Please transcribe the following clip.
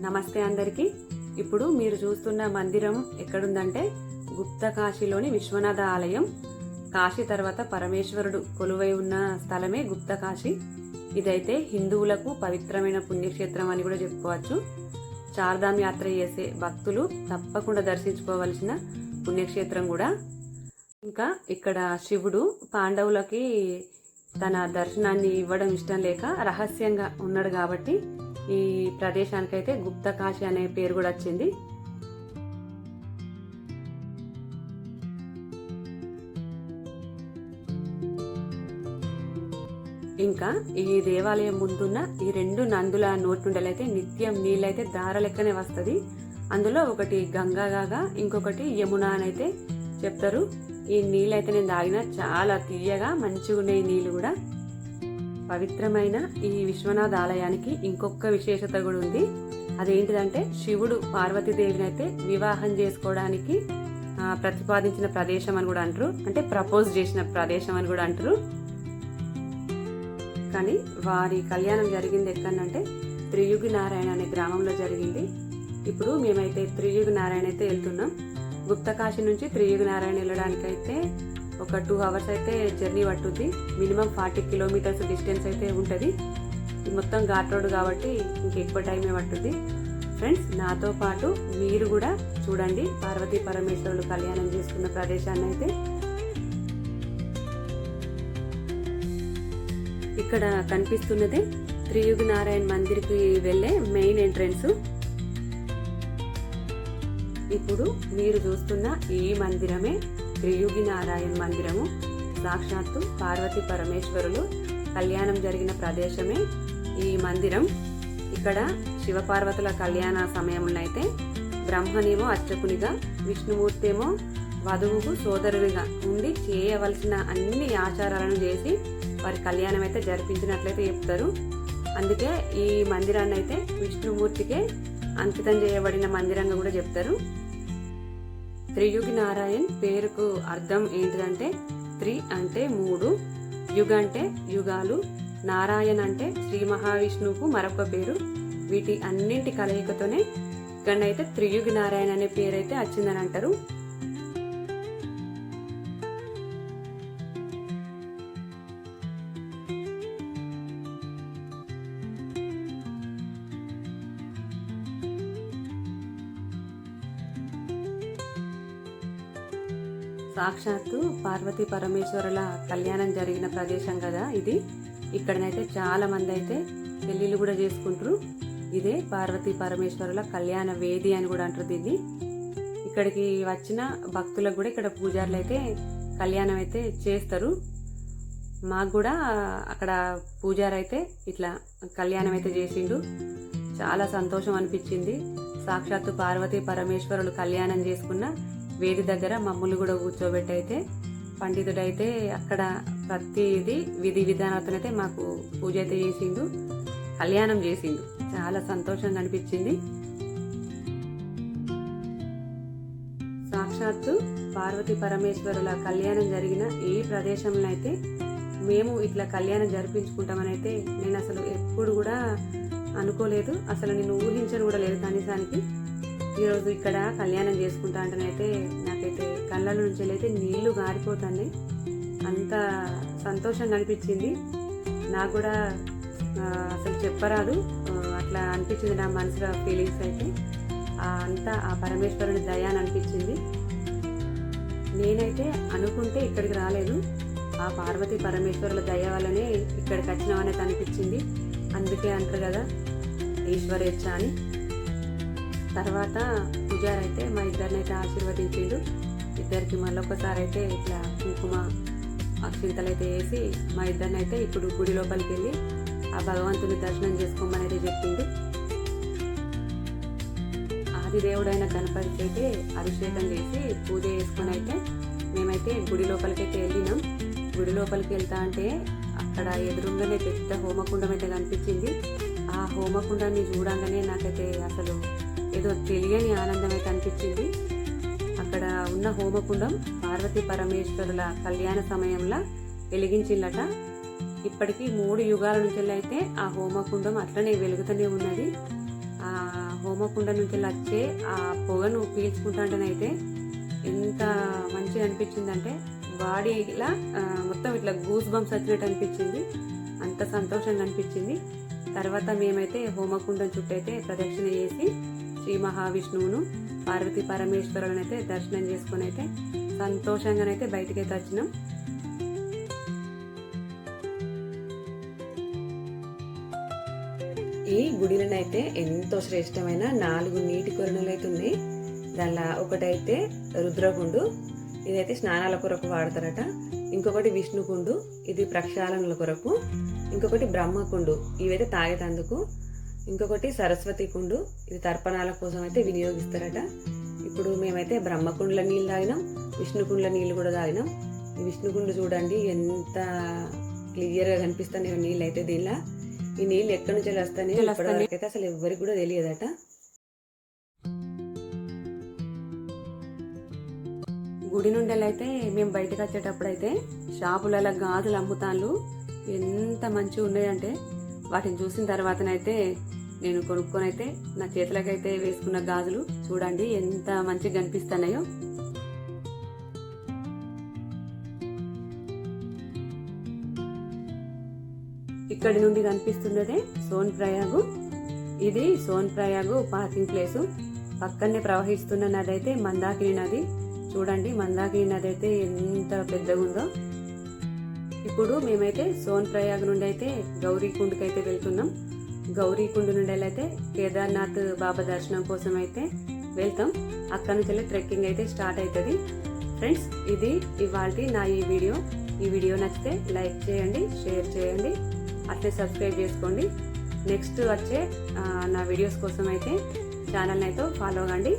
నమస్తే అందరికీ. ఇప్పుడు మీరు చూస్తున్న మందిరం ఎక్కడుందంటే గుప్త కాశీలోని విశ్వనాథ ఆలయం. కాశీ తర్వాత పరమేశ్వరుడు కొలువై ఉన్న స్థలమే గుప్త కాశీ ఇదైతే హిందువులకు పవిత్రమైన పుణ్యక్షేత్రం అని కూడా చెప్పుకోవచ్చు. చార్ధామ్ యాత్ర చేసే భక్తులు తప్పకుండా దర్శించుకోవలసిన పుణ్యక్షేత్రం కూడా. ఇంకా ఇక్కడ శివుడు పాండవులకి తన దర్శనాన్ని ఇవ్వడం ఇష్టం లేక రహస్యంగా ఉన్నాడు కాబట్టి ఈ ప్రదేశానికైతే గుప్త కాశీ అనే పేరు కూడా వచ్చింది. ఇంకా ఈ దేవాలయం ముందున్న ఈ రెండు నందుల నోటుండలైతే నిత్యం నీళ్ళైతే దార లెక్కనే వస్తుంది. అందులో ఒకటి గంగాగా ఇంకొకటి యమున అని అయితే చెప్తారు. ఈ నీళ్ళైతే నేను తాగిన చాలా తీయగా మంచిగా ఉన్నాయి నీళ్ళు కూడా. పవిత్రమైన ఈ విశ్వనాథ ఆలయానికి ఇంకొక విశేషత కూడా ఉంది. అదేంటిదంటే శివుడు పార్వతీదేవిని అయితే వివాహం చేసుకోవడానికి ప్రతిపాదించిన ప్రదేశం అని కూడా అంటారు. అంటే ప్రపోజ్ చేసిన ప్రదేశం అని కూడా అంటారు. కానీ వారి కళ్యాణం జరిగింది ఎక్కడంటే త్రియుగి నారాయణ అనే గ్రామంలో జరిగింది. ఇప్పుడు మేమైతే త్రియుగి నారాయణ అయితే వెళ్తున్నాం. గుప్తకాశి నుంచి త్రియుగి నారాయణ వెళ్ళడానికి అయితే ఒక టూ అవర్స్ అయితే జర్నీ పట్టుద్ది. మినిమం ఫార్టీ కిలోమీటర్స్ డిస్టెన్స్ అయితే ఉంటుంది. మొత్తం ఘాట్ రోడ్ కాబట్టి ఇంకెక్కువ టైమే పట్టుద్ది. ఫ్రెండ్స్ నాతో పాటు మీరు కూడా చూడండి పార్వతీ పరమేశ్వరులు కళ్యాణం చేసుకున్న ప్రదేశాన్ని అయితే. ఇక్కడ కనిపిస్తున్నది త్రియుగ నారాయణ మందిర్కి వెళ్ళే మెయిన్ ఎంట్రన్స్. ఇప్పుడు మీరు చూస్తున్న ఈ మందిరమే. త్రియుగి నారాయణ మందిరము సాక్షాత్తు పార్వతి పరమేశ్వరులు కళ్యాణం జరిగిన ప్రదేశమే ఈ మందిరం. ఇక్కడ శివపార్వతుల కళ్యాణ సమయంలో అయితే బ్రహ్మనేమో అర్చకునిగా విష్ణుమూర్తేమో వధువుకు సోదరుడిగా ఉండి చేయవలసిన అన్ని ఆచారాలను చేసి వారి కళ్యాణం అయితే జరిపించినట్లయితే చెప్తారు. అందుకే ఈ మందిరాన్ని అయితే విష్ణుమూర్తికే అంకితం చేయబడిన మందిరంగా కూడా చెప్తారు. త్రియుగి నారాయణ్ పేరుకు అర్థం ఏంటిదంటే త్రి అంటే మూడు యుగ అంటే యుగాలు నారాయణ్ అంటే శ్రీ మహావిష్ణువుకు మరొక పేరు. వీటి అన్నింటి కలయికతోనే ఇక్కడైతే త్రియుగి నారాయణ అనే పేరైతే వచ్చిందని అంటారు. సాక్షాత్తు పార్వతీ పరమేశ్వరుల కళ్యాణం జరిగిన ప్రదేశం కదా ఇది. ఇక్కడనైతే చాలా మంది అయితే పెళ్ళిళ్ళు కూడా చేసుకుంటారు. ఇదే పార్వతీ పరమేశ్వరుల కళ్యాణ వేది అని కూడా అంటారు దీన్ని. ఇక్కడికి వచ్చిన భక్తులకు కూడా ఇక్కడ పూజారులు అయితే కళ్యాణం అయితే చేస్తారు. మాకు కూడా అక్కడ పూజారి అయితే ఇట్లా కళ్యాణం అయితే చేసిండు. చాలా సంతోషం అనిపించింది. సాక్షాత్తు పార్వతీ పరమేశ్వరులు కళ్యాణం చేసుకున్న వేది దగ్గర మమ్మల్ని కూడా కూర్చోబెట్టి అయితే పండితుడైతే అక్కడ ప్రతిది విధి విధానాలతోనైతే మాకు పూజ అయితే చేసిండు కళ్యాణం చేసిండు. చాలా సంతోషంగా అనిపించింది. సాక్షాత్తు పార్వతి పరమేశ్వరుల కళ్యాణం జరిగిన ఏ ప్రదేశంలో అయితే మేము ఇట్లా కళ్యాణం జరిపించుకుంటామని అయితే నేను అసలు ఎప్పుడు కూడా అనుకోలేదు. అసలు నేను ఊహించను కూడా లేదు కనీసానికి. ఈరోజు ఇక్కడ కళ్యాణం చేసుకుంటా అంటేనైతే నాకైతే కళ్ళ నుంచి అయితే నీళ్ళు గారిపోతాయి అంత సంతోషంగా అనిపించింది. నాకు కూడా అసలు చెప్పరాదు. అట్లా అనిపించింది నా మనసులో ఫీలింగ్స్ అయితే. అంతా ఆ పరమేశ్వరుని దయ అని అనిపించింది. నేనైతే అనుకుంటే ఇక్కడికి రాలేదు. ఆ పార్వతి పరమేశ్వరుల దయ వల్లనే ఇక్కడికి వచ్చినామనేది అనిపించింది. అందుకే అంటారు కదా ఈశ్వరేచ్ఛ అని. తర్వాత పూజారి అయితే మా ఇద్దరిని అయితే ఆశీర్వదించిండు. ఇద్దరికి మళ్ళీ ఒకసారి అయితే ఇట్లా కుంకుమ అక్షింతలు అయితే వేసి మా ఇద్దరిని అయితే ఇప్పుడు గుడి లోపలికి వెళ్ళి ఆ భగవంతుని దర్శనం చేసుకోమని అయితే చెప్పిండు. ఆదిదేవుడైన గణపతికి అయితే అభిషేకం చేసి పూజ చేసుకొని అయితే మేమైతే గుడి లోపలికి అయితే వెళ్ళినాం. గుడి లోపలికి వెళ్తా అంటే అక్కడ ఎదురుగానే పెద్ద హోమకుండం అయితే కనిపించింది. ఆ హోమకుండాన్ని చూడంగానే నాకైతే అసలు ఏదో తెలియని ఆనందం అయితే అనిపించింది. అక్కడ ఉన్న హోమకుండం పార్వతీ పరమేశ్వరుల కళ్యాణ సమయంలో వెలిగించిందట. ఇప్పటికీ మూడు యుగాల నుంచి అయితే ఆ హోమకుండం అట్లనే వెలుగుతూనే ఉన్నది. ఆ హోమకుండం నుంచి వచ్చే ఆ పొగను పీల్చుకుంటాంటేనైతే ఎంత మంచిగా అనిపించిందంటే బాడీ ఇలా మొత్తం ఇట్లా గూస్ బంప్స్ వచ్చినట్టు అనిపించింది. అంత సంతోషంగా అనిపించింది. తర్వాత మేమైతే హోమకుండం చుట్టూ అయితే ప్రదక్షిణ చేసి శ్రీ మహావిష్ణువును పార్వతీ పరమేశ్వరులను అయితే దర్శనం చేసుకుని అయితే సంతోషంగానైతే బయటకైతే వచ్చినాం. ఈ గుడిలనైతే ఎంతో శ్రేష్టమైన నాలుగు నీటి కొరణులు అయితే ఉన్నాయి. దానిలో ఒకటైతే రుద్రకుండు ఇదైతే స్నానాల కొరకు వాడతారట. ఇంకొకటి విష్ణుకుండు ఇది ప్రక్షాళనల కొరకు. ఇంకొకటి బ్రహ్మకుండు ఇవైతే తాగేటందుకు. ఇంకొకటి సరస్వతి కుండు. ఇది తర్పణాల కోసం అయితే వినియోగిస్తారట. ఇప్పుడు మేమైతే బ్రహ్మకుండ్ల నీళ్ళు తాగినాం విష్ణుకుండ్ల నీళ్ళు కూడా తాగినాం. ఈ విష్ణుకుండు చూడండి ఎంత క్లియర్గా కనిపిస్తున్నాయి నీళ్ళు అయితే దీనిలో. ఈ నీళ్ళు ఎక్కడి నుంచి వస్తాయి ఇప్పటివరకు అయితే అసలు ఎవరికి కూడా తెలియదట. గుడి నుండి అయితే మేము బయటకు వచ్చేటప్పుడు అయితే షాపులలో గాజులు అమ్ముతాళ్ళు ఎంత మంచిగా ఉన్నాయంటే వాటిని చూసిన తర్వాతనైతే నేను కొనుక్కొని అయితే నా చేతులకైతే వేసుకున్న గాజులు. చూడండి ఎంత మంచిగా కనిపిస్తున్నాయో. ఇక్కడి నుండి కనిపిస్తున్నదే సోన్ ప్రయాగు. ఇది సోన్ ప్రయాగు పార్కింగ్ ప్లేసు. పక్కనే ప్రవహిస్తున్న నది అయితే మందాకిని నది. చూడండి మందాకిని నది అయితే ఎంత పెద్దగా ఉందో. ఇప్పుడు మేమైతే సోన్ ప్రయాగ్ నుండి అయితే గౌరీకుండ్కి అయితే వెళ్తున్నాం. గౌరీకుండ నుండి అయితే కేదార్నాథ్ బాబా దర్శనం కోసం అయితే వెళ్తాం. అక్కడ నుంచి వెళ్ళి ట్రెక్కింగ్ అయితే స్టార్ట్ అవుతుంది ఫ్రెండ్స్ ఇది ఇవాళ నా ఈ వీడియో. ఈ వీడియో నచ్చితే లైక్ చేయండి షేర్ చేయండి అట్లే సబ్స్క్రైబ్ చేసుకోండి. నెక్స్ట్ వచ్చే నా వీడియోస్ కోసం అయితే ఛానల్ అయితే ఫాలో అవ్వండి.